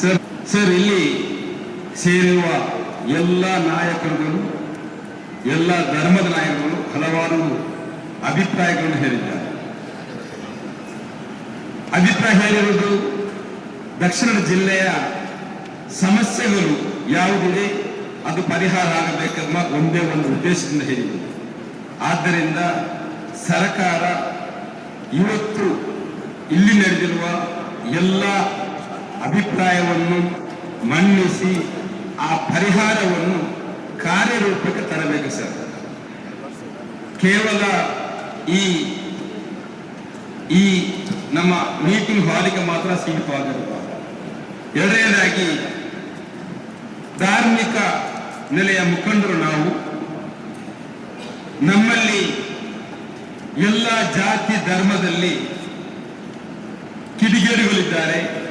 Sir sir, ಇಲ್ಲಿ ಸೇರುವ ಎಲ್ಲ ನಾಯಕರುಗಳು, ಎಲ್ಲ ಧರ್ಮದ ನಾಯಕರು ಹಲವಾರು ಅಭಿಪ್ರಾಯಗಳನ್ನು ಹೇಳಿದ್ದಾರೆ. ಅಭಿಪ್ರಾಯ ಹೇಳಿರುವುದು ದಕ್ಷಿಣ ಜಿಲ್ಲೆಯ ಸಮಸ್ಯೆಗಳು ಯಾವುದಿದೆ, ಅದು ಪರಿಹಾರ ಆಗಬೇಕೆಂಬ ಒಂದೇ ಒಂದು ಉದ್ದೇಶದಿಂದ ಹೇಳಿದರು ಆದ್ದರಿಂದ ಸರ್ಕಾರ ಇವತ್ತು ಇಲ್ಲಿ ನಡೆದಿರುವ ಎಲ್ಲ ಅಭಿಪ್ರಾಯವನ್ನು ಮನ್ನಿಸಿ ಆ ಪರಿಹಾರವನ್ನು ಕಾರ್ಯರೂಪಕ್ಕೆ ತರಬೇಕು ಸರ್. ಕೇವಲ ಈ ಈ ನಮ್ಮ ಮೀಟಿಂಗ್ ಹಾಲಿಗೆ ಮಾತ್ರ ಸೀಮಿತವಾಗಿರುವ. ಎರಡನೇದಾಗಿ, ಧಾರ್ಮಿಕ ನೆಲೆಯ ಮುಖಂಡರು ನಾವು. ನಮ್ಮಲ್ಲಿ ಎಲ್ಲ ಜಾತಿ ಧರ್ಮದಲ್ಲಿ ಕಿಡಿಗೇಡಿಗಳಿದ್ದಾರೆ.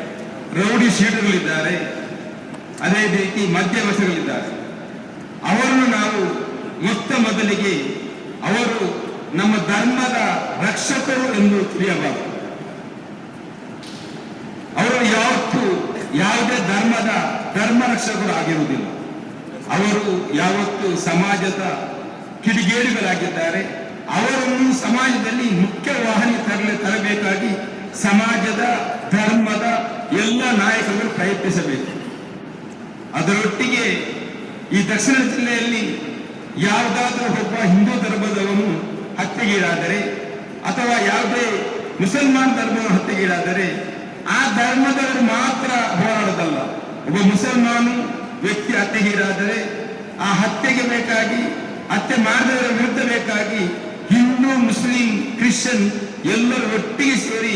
ರೌಡಿ ಶೀಟ್ಗಳಿದ್ದಾರೆ ಅದೇ ರೀತಿ ಮಧ್ಯವಶಗಳಿದ್ದಾರೆ ಅವರನ್ನು ನಾವು ಮೊತ್ತ ಮೊದಲಿಗೆ ಅವರು ನಮ್ಮ ಧರ್ಮದ ರಕ್ಷಕರು ಎಂದು ತಿಳಿಯಬಾರದು. ಅವರು ಯಾವತ್ತೂ ಯಾವುದೇ ಧರ್ಮದ ಧರ್ಮ ರಕ್ಷಕರು ಆಗಿರುವುದಿಲ್ಲ. ಅವರು ಯಾವತ್ತು ಸಮಾಜದ ಕಿಡಿಗೇಡಿಗಳಾಗಿದ್ದಾರೆ. ಅವರನ್ನು ಸಮಾಜದಲ್ಲಿ ಮುಖ್ಯ ವಾಹಿನಿ ತರಲೆ ತರಬೇಕಾಗಿ ಸಮಾಜದ ಎಲ್ಲ ನಾಯಕರು ಪ್ರಯತ್ನಿಸಬೇಕು. ಅದರೊಟ್ಟಿಗೆ ಈ ದಕ್ಷಿಣ ಜಿಲ್ಲೆಯಲ್ಲಿ ಯಾವುದಾದ್ರೂ ಒಬ್ಬ ಹಿಂದೂ ಧರ್ಮದವನು ಹತ್ಯೆಗೀಡಾದರೆ ಅಥವಾ ಯಾವುದೇ ಮುಸಲ್ಮಾನ್ ಧರ್ಮವನ್ನು ಹತ್ಯೆಗೀಡಾದರೆ ಆ ಧರ್ಮದವರು ಮಾತ್ರ ಹೋರಾಡೋದಲ್ಲ. ಒಬ್ಬ ಮುಸಲ್ಮಾನು ವ್ಯಕ್ತಿ ಹತ್ಯೆಗೀಡಾದರೆ ಆ ಹತ್ಯೆಗೆ ಬೇಕಾಗಿ, ಹತ್ಯೆ ಮಾಡಿದವರ ವಿರುದ್ಧ ಬೇಕಾಗಿ ಹಿಂದೂ, ಮುಸ್ಲಿಂ, ಕ್ರಿಶ್ಚಿಯನ್ ಎಲ್ಲರೂ ಒಟ್ಟಿಗೆ ಸೇರಿ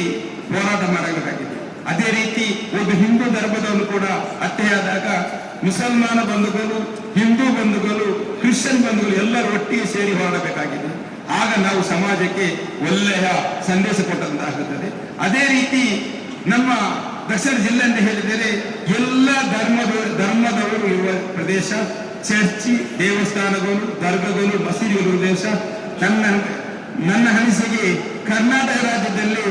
ಹೋರಾಟ ಮಾಡಬೇಕಾಗಿದೆ ಅದೇ ರೀತಿ ಒಂದು ಹಿಂದೂ ಧರ್ಮದವನು ಕೂಡ ಹತ್ಯೆಯಾದಾಗ ಮುಸಲ್ಮಾನ ಬಂಧುಗಳು, ಹಿಂದೂ ಬಂಧುಗಳು, ಕ್ರಿಶ್ಚಿಯನ್ ಬಂಧುಗಳು ಎಲ್ಲರೂ ಒಟ್ಟಿಗೆ ಸೇರಿ ಹೋರಾಡಬೇಕಾಗಿದೆ. ಆಗ ನಾವು ಸಮಾಜಕ್ಕೆ ಒಳ್ಳೆಯ ಸಂದೇಶ ಕೊಟ್ಟಂತಾಗುತ್ತದೆ. ಅದೇ ರೀತಿ ನಮ್ಮ ದಕ್ಷಿಣ ಜಿಲ್ಲೆ ಅಂತ ಹೇಳಿದರೆ ಎಲ್ಲ ಧರ್ಮದ ಧರ್ಮದವರು ಇರುವ ಪ್ರದೇಶ, ಚರ್ಚಿ, ದೇವಸ್ಥಾನಗಳು, ದರ್ಗಗಳು, ಮಸೀದಿಗಳು ಇರುವ ದೇಶ ನನ್ನ ನನ್ನ ಅನಿಸಿಕೆ ಕರ್ನಾಟಕ ರಾಜ್ಯದಲ್ಲಿ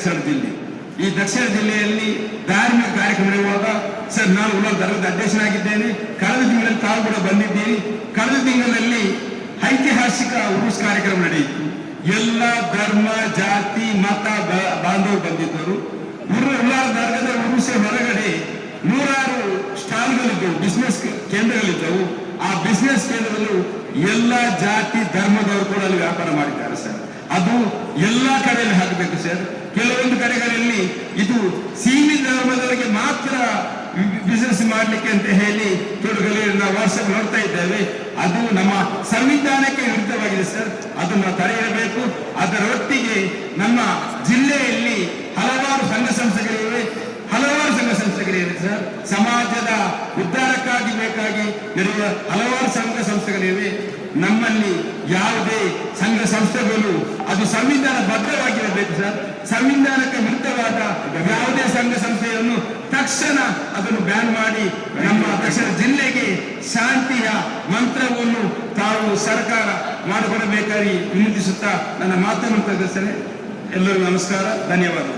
ದಕ್ಷಿಣ ಜಿಲ್ಲೆ ಈ ದಕ್ಷಿಣ ಜಿಲ್ಲೆಯಲ್ಲಿ ಧಾರ್ಮಿಕ ಕಾರ್ಯಕ್ರಮ ನಡೆಯುವಾಗ ಸರ್, ನಾನು ಉನ್ನತ ಧರ್ಮದ ಅಧ್ಯಕ್ಷನಾಗಿದ್ದೇನೆ. ಕಳೆದ ತಿಂಗಳಲ್ಲಿ ತಾವು ಕೂಡ ಬಂದಿದ್ದೀನಿ ಕಳೆದ ತಿಂಗಳಲ್ಲಿ ಐತಿಹಾಸಿಕ ಉರುಸ್ ಕಾರ್ಯಕ್ರಮ ನಡೆಯಿತು. ಎಲ್ಲ ಧರ್ಮ, ಜಾತಿ, ಮತ ಬಾಂಧವರು ಬಂದಿದ್ದರು. ದರ್ಗದ ಉರುಸೆ ಹೊರಗಡೆ ನೂರಾರು ಸ್ಟಾಲ್ಗಳಿದ್ದವು ಬಿಸ್ನೆಸ್ ಕೇಂದ್ರಗಳಿದ್ದವು. ಆ ಬಿಸ್ನೆಸ್ ಕೇಂದ್ರದಲ್ಲೂ ಎಲ್ಲ ಜಾತಿ, ಧರ್ಮದವರು ಕೂಡ ಅಲ್ಲಿ ವ್ಯಾಪಾರ ಮಾಡಿದ್ದಾರೆ, ಸರ್. ಅದು ಎಲ್ಲ ಕಡೆಯಲ್ಲಿ ಹಾಕಬೇಕು, ಸರ್. ಕೆಲವೊಂದು ಕಡೆಗಳಲ್ಲಿ ಇದು ಸೀಮಿತ ಧರ್ಮದವರಿಗೆ ಮಾತ್ರ ಬಿಸಿನೆಸ್ ಮಾಡಲಿಕ್ಕೆ ಅಂತ ಹೇಳಿ ತೊಡಗಲಿ ನಾವು ವಾಟ್ಸಪ್ ನೋಡ್ತಾ ಇದ್ದೇವೆ. ಅದು ನಮ್ಮ ಸಂವಿಧಾನಕ್ಕೆ ವಿರುದ್ಧವಾಗಿದೆ ಸರ್. ಅದನ್ನು ತಡೆಯಬೇಕು. ಅದರೊಟ್ಟಿಗೆ ನಮ್ಮ ಜಿಲ್ಲೆಯಲ್ಲಿ ಹಲವಾರು ಸಂಘ ಸಂಸ್ಥೆಗಳಿವೆ. ಹಲವಾರು ಸಂಘ ಸಂಸ್ಥೆಗಳಿವೆ ಸರ್. ಸಮಾಜದ ಉದ್ಧಾರಕ್ಕಾಗಿ ಬೇಕಾಗಿ ನಡೆಯುವ ಹಲವಾರು ಸಂಘ ಸಂಸ್ಥೆಗಳಿವೆ. ನಮ್ಮಲ್ಲಿ ಯಾವುದೇ ಸಂಸ್ಥೆಗಳು ಅದು ಸಂವಿಧಾನ ಬದ್ಧವಾಗಿರಬೇಕು ಸರ್. ಸಂವಿಧಾನಕ್ಕೆ ವಿರುದ್ಧವಾದ ಯಾವುದೇ ಸಂಘ ಸಂಸ್ಥೆಯನ್ನು ತಕ್ಷಣ ಅದನ್ನು ಬ್ಯಾನ್ ಮಾಡಿ ನಮ್ಮ ದಕ್ಷಿಣ ಜಿಲ್ಲೆಗೆ ಶಾಂತಿಯ ಮಂತ್ರವನ್ನು ತಾವು ಸರ್ಕಾರ ಮಾಡಿಕೊಡಬೇಕಾಗಿ ವಿನಂತಿಸುತ್ತಾ ನನ್ನ ಮಾತನ್ನು ಪ್ರದರ್ಶನ ಎಲ್ಲರಿಗೂ ನಮಸ್ಕಾರ. ಧನ್ಯವಾದ